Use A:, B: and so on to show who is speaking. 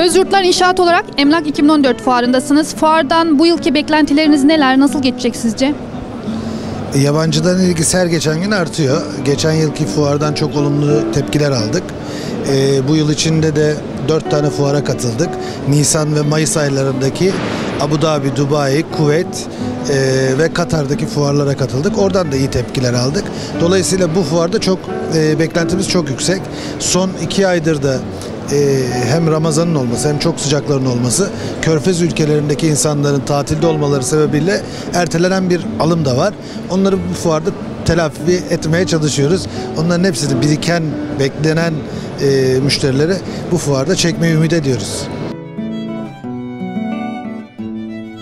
A: Özyurtlar İnşaat olarak Emlak 2014 fuarındasınız. Fuardan bu yılki beklentileriniz neler? Nasıl geçecek sizce?
B: Yabancıların ilgisi her geçen gün artıyor. Geçen yılki fuardan çok olumlu tepkiler aldık. Ee, bu yıl içinde de dört tane fuara katıldık. Nisan ve Mayıs aylarındaki Abu Dhabi, Dubai, Kuveyt e, ve Katar'daki fuarlara katıldık. Oradan da iyi tepkiler aldık. Dolayısıyla bu fuarda çok e, beklentimiz çok yüksek. Son iki aydır da e, hem Ramazan'ın olması hem çok sıcakların olması Körfez ülkelerindeki insanların tatilde olmaları sebebiyle ertelenen bir alım da var. Onları bu fuarda telafi etmeye çalışıyoruz. Onların hepsini biriken, beklenen e, müşterileri bu fuarda çekmeyi ümit ediyoruz.